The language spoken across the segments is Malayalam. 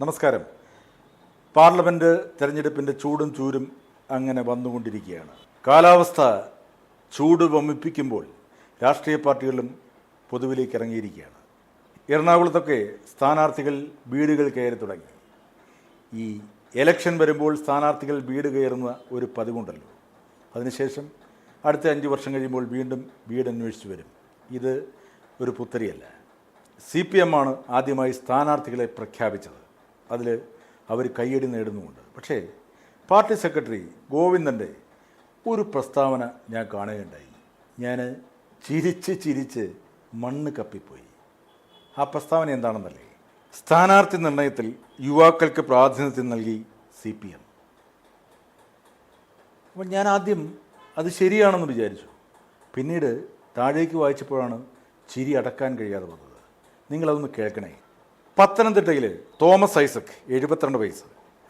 നമസ്കാരം. പാർലമെന്റ് തെരഞ്ഞെടുപ്പിന്റെ ചൂടും ചൂരും അങ്ങനെ വന്നുകൊണ്ടിരിക്കുകയാണ്. കാലാവസ്ഥ ചൂട് വമിപ്പിക്കുമ്പോൾ രാഷ്ട്രീയ പാർട്ടികളും പൊതുവിലേക്ക് ഇറങ്ങിയിരിക്കുകയാണ്. എറണാകുളത്തൊക്കെ സ്ഥാനാർത്ഥികൾ വീടുകൾ കയറി തുടങ്ങി. ഈ എലക്ഷൻ വരുമ്പോൾ സ്ഥാനാർത്ഥികൾ വീട് കയറുന്ന ഒരു പതിവുണ്ടല്ലോ. അതിനുശേഷം അടുത്ത അഞ്ച് വർഷം കഴിയുമ്പോൾ വീണ്ടും വീട് അന്വേഷിച്ച് വരും. ഇത് ഒരു പുത്തരിയല്ല. സി പി എം ആണ് ആദ്യമായി സ്ഥാനാർത്ഥികളെ പ്രഖ്യാപിച്ചത്. അതിൽ അവർ കയ്യടി നേടുന്നുമുണ്ട്. പക്ഷേ പാർട്ടി സെക്രട്ടറി ഗോവിന്ദന്റെ ഒരു പ്രസ്താവന ഞാൻ കാണുകയുണ്ടായി. ഞാൻ ചിരിച്ച് ചിരിച്ച് മണ്ണ് കപ്പിപ്പോയി. ആ പ്രസ്താവന എന്താണെന്നല്ലേ? സ്ഥാനാർത്ഥി നിർണയത്തിൽ യുവാക്കൾക്ക് പ്രാതിനിധ്യം നൽകി സി പി എം. അപ്പം ഞാൻ ആദ്യം അത് ശരിയാണെന്ന് വിചാരിച്ചു. പിന്നീട് താഴേക്ക് വായിച്ചപ്പോഴാണ് ചിരി അടക്കാൻ കഴിയാതെ വന്നത്. നിങ്ങളതൊന്ന് കേൾക്കണേ. പത്തനംതിട്ടയിൽ തോമസ് ഐസക് എഴുപത്തിരണ്ട് വയസ്സ്.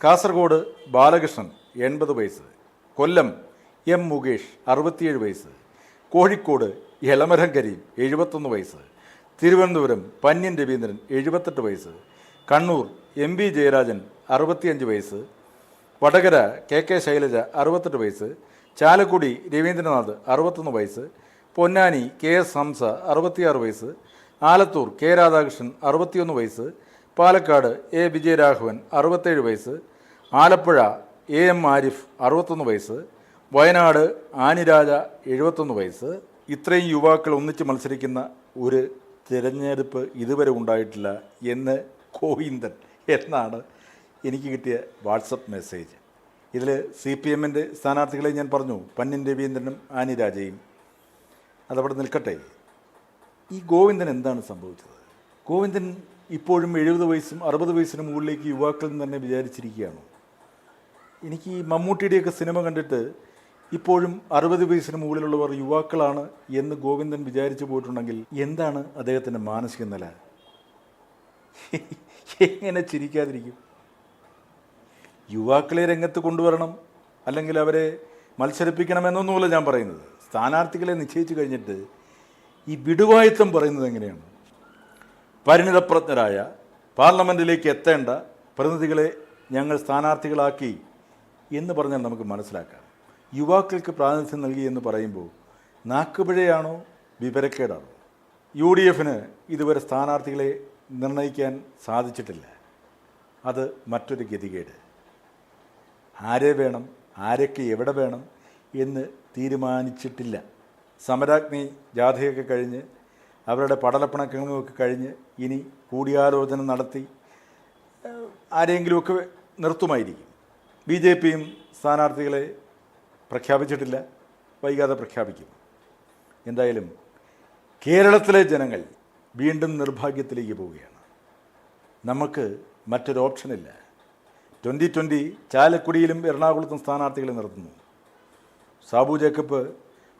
കാസർഗോഡ് ബാലകൃഷ്ണൻ എൺപത് വയസ്സ്. കൊല്ലം എം മുകേഷ് അറുപത്തിയേഴ് വയസ്സ്. കോഴിക്കോട് എളമരം കരീം എഴുപത്തൊന്ന് വയസ്സ്. തിരുവനന്തപുരം പന്യൻ രവീന്ദ്രൻ എഴുപത്തെട്ട് വയസ്സ്. കണ്ണൂർ എം വി ജയരാജൻ അറുപത്തിയഞ്ച് വയസ്സ്. വടകര കെ കെ ശൈലജ അറുപത്തെട്ട് വയസ്സ്. ചാലക്കുടി രവീന്ദ്രനാഥ് അറുപത്തൊന്ന് വയസ്സ്. പൊന്നാനി കെ എസ് ഹംസ അറുപത്തിയാറ് വയസ്സ്. ആലത്തൂർ കെ രാധാകൃഷ്ണൻ അറുപത്തിയൊന്ന് വയസ്സ് പാലക്കാട് എ വിജയരാഘവൻ അറുപത്തേഴ് വയസ്സ് ആലപ്പുഴ എ എം ആരിഫ് അറുപത്തൊന്ന് വയസ്സ് വയനാട് ആനിരാജ എഴുപത്തൊന്ന് വയസ്സ്. ഇത്രയും യുവാക്കൾ ഒന്നിച്ച് മത്സരിക്കുന്ന ഒരു തിരഞ്ഞെടുപ്പ് ഇതുവരെ ഉണ്ടായിട്ടില്ല എന്ന് ഗോവിന്ദൻ എന്നാണ് എനിക്ക് കിട്ടിയ വാട്സപ്പ് മെസ്സേജ്. ഇതിൽ സി പി എമ്മിന്റെ സ്ഥാനാർത്ഥികളെ ഞാൻ പറഞ്ഞു പന്നിൻ രവീന്ദ്രനും ആനി രാജയും അതവിടെ നിൽക്കട്ടെ. ഈ ഗോവിന്ദൻ എന്താണ് സംഭവിച്ചത്? ഗോവിന്ദൻ ഇപ്പോഴും എഴുപത് വയസ്സും അറുപത് വയസ്സിന് മുകളിലേക്ക് യുവാക്കളിൽ തന്നെ വിചാരിച്ചിരിക്കുകയാണ്. എനിക്ക് ഈ മമ്മൂട്ടിയുടെയൊക്കെ സിനിമ കണ്ടിട്ട് ഇപ്പോഴും അറുപത് വയസ്സിന് മുകളിലുള്ളവർ യുവാക്കളാണ് എന്ന് ഗോവിന്ദൻ വിചാരിച്ചു പോയിട്ടുണ്ടെങ്കിൽ എന്താണ് അദ്ദേഹത്തിന്റെ മാനസിക നില? എങ്ങനെ ചിരിക്കാതിരിക്കും? യുവാക്കളെ രംഗത്ത് കൊണ്ടുവരണം അല്ലെങ്കിൽ അവരെ മത്സരിപ്പിക്കണമെന്നൊന്നുമല്ല ഞാൻ പറയുന്നത്. സ്ഥാനാർത്ഥികളെ നിശ്ചയിച്ചു കഴിഞ്ഞിട്ട് ഈ വിടുവായുത്തം പറയുന്നത് എങ്ങനെയാണ്? പരിണിതപ്രജ്ഞരായ പാർലമെന്റിലേക്ക് എത്തേണ്ട പ്രതിനിധികളെ ഞങ്ങൾ സ്ഥാനാർത്ഥികളാക്കി എന്ന് പറഞ്ഞാൽ നമുക്ക് മനസ്സിലാക്കാം. യുവാക്കൾക്ക് പ്രാതിനിധ്യം നൽകി എന്ന് പറയുമ്പോൾ നാക്കുപിഴയാണോ വിവരക്കേടാണോ? യു ഡി എഫിന് ഇതുവരെ സ്ഥാനാർത്ഥികളെ നിർണയിക്കാൻ സാധിച്ചിട്ടില്ല. അത് മറ്റൊരു ഗതികേട്. ആരെ വേണം ആരൊക്കെ എവിടെ വേണം എന്ന് തീരുമാനിച്ചിട്ടില്ല. സമരാഗ്നി ജാഥയൊക്കെ കഴിഞ്ഞ് അവരുടെ പടലപ്പിണക്കങ്ങളൊക്കെ കഴിഞ്ഞ് ഇനി കൂടിയാലോചന നടത്തി ആരെങ്കിലുമൊക്കെ നിർത്തുമായിരിക്കും. ബി ജെ പിയും സ്ഥാനാർത്ഥികളെ പ്രഖ്യാപിച്ചിട്ടില്ല വൈകാതെ പ്രഖ്യാപിക്കും. എന്തായാലും കേരളത്തിലെ ജനങ്ങൾ വീണ്ടും നിർഭാഗ്യത്തിലേക്ക് പോവുകയാണ്. നമുക്ക് മറ്റൊരു ഓപ്ഷനില്ല ട്വന്റി ട്വന്റി ചാലക്കുടിയിലും എറണാകുളത്തും സ്ഥാനാർത്ഥികളെ നിർത്തുന്നു. സാബു ജേക്കബ്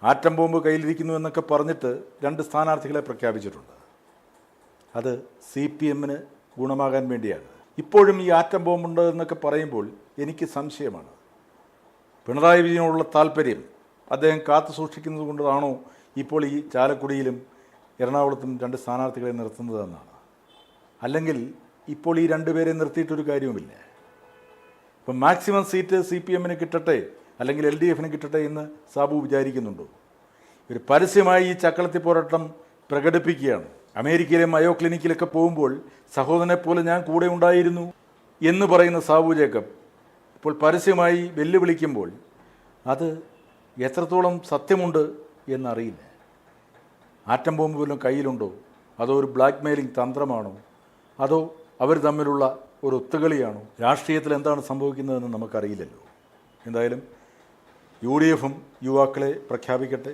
ആറ്റം ബോംബ് കയ്യിലിരിക്കുന്നു എന്നൊക്കെ പറഞ്ഞിട്ട് രണ്ട് സ്ഥാനാർത്ഥികളെ പ്രഖ്യാപിച്ചിട്ടുണ്ട്. അത് സി പി എമ്മിന് ഗുണമാകാൻ വേണ്ടിയാണ്. ഇപ്പോഴും ഈ ആറ്റം ബോംബുണ്ട് എന്നൊക്കെ പറയുമ്പോൾ എനിക്ക് സംശയമാണ്. പിണറായി വിജയനോടുള്ള താല്പര്യം അദ്ദേഹം കാത്തു സൂക്ഷിക്കുന്നത് കൊണ്ടാണോ ഇപ്പോൾ ഈ ചാലക്കുടിയിലും എറണാകുളത്തും രണ്ട് സ്ഥാനാർത്ഥികളെ നിർത്തുന്നതെന്നാണ്. അല്ലെങ്കിൽ ഇപ്പോൾ ഈ രണ്ടുപേരെ നിർത്തിയിട്ടൊരു കാര്യവുമില്ല? ഇപ്പം മാക്സിമം സീറ്റ് സി പി എമ്മിന് കിട്ടട്ടെ അല്ലെങ്കിൽ എൽ ഡി എഫിന് കിട്ടട്ടെ എന്ന് സാബു വിചാരിക്കുന്നുണ്ടോ? ഒരു പരസ്യമായി ഈ ചക്കളത്തി പോരാട്ടം പ്രകടിപ്പിക്കുകയാണ്. അമേരിക്കയിലെ മയോ ക്ലിനിക്കിലൊക്കെ പോകുമ്പോൾ സഹോദരനെ പോലെ ഞാൻ കൂടെ ഉണ്ടായിരുന്നു എന്ന് പറയുന്ന സാബു ജേക്കബ് ഇപ്പോൾ പരസ്യമായി വെല്ലുവിളിക്കുമ്പോൾ അത് എത്രത്തോളം സത്യമുണ്ട് എന്നറിയില്ല. ആറ്റം ബോംബ് പോലും കയ്യിലുണ്ടോ? അതോ ഒരു ബ്ലാക്ക് മെയിലിംഗ് തന്ത്രമാണോ? അതോ അവർ തമ്മിലുള്ള ഒരു ഒത്തുകളിയാണോ? രാഷ്ട്രീയത്തിൽ എന്താണ് സംഭവിക്കുന്നതെന്ന് നമുക്കറിയില്ലല്ലോ. എന്തായാലും യു ഡി എഫും യുവാക്കളെ പ്രഖ്യാപിക്കട്ടെ.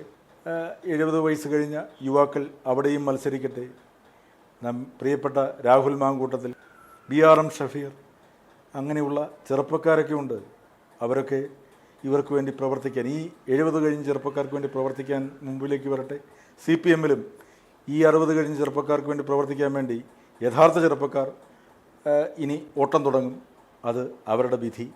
എഴുപത് വയസ്സ് കഴിഞ്ഞ യുവാക്കൾ അവിടെയും മത്സരിക്കട്ടെ. നം പ്രിയപ്പെട്ട Rahul Mankoottathil B R M Shafeer അങ്ങനെയുള്ള ചെറുപ്പക്കാരൊക്കെ ഉണ്ട്. അവരൊക്കെ ഇവർക്ക് വേണ്ടി പ്രവർത്തിക്കാൻ ഈ എഴുപത് കഴിഞ്ഞ് ചെറുപ്പക്കാർക്ക് വേണ്ടി പ്രവർത്തിക്കാൻ മുമ്പിലേക്ക് വരട്ടെ. സി പി എമ്മിലും ഈ അറുപത് കഴിഞ്ഞ് ചെറുപ്പക്കാർക്ക് വേണ്ടി പ്രവർത്തിക്കാൻ വേണ്ടി യഥാർത്ഥ ചെറുപ്പക്കാർ ഇനി ഓട്ടം തുടങ്ങും. അത് അവരുടെ വിധി.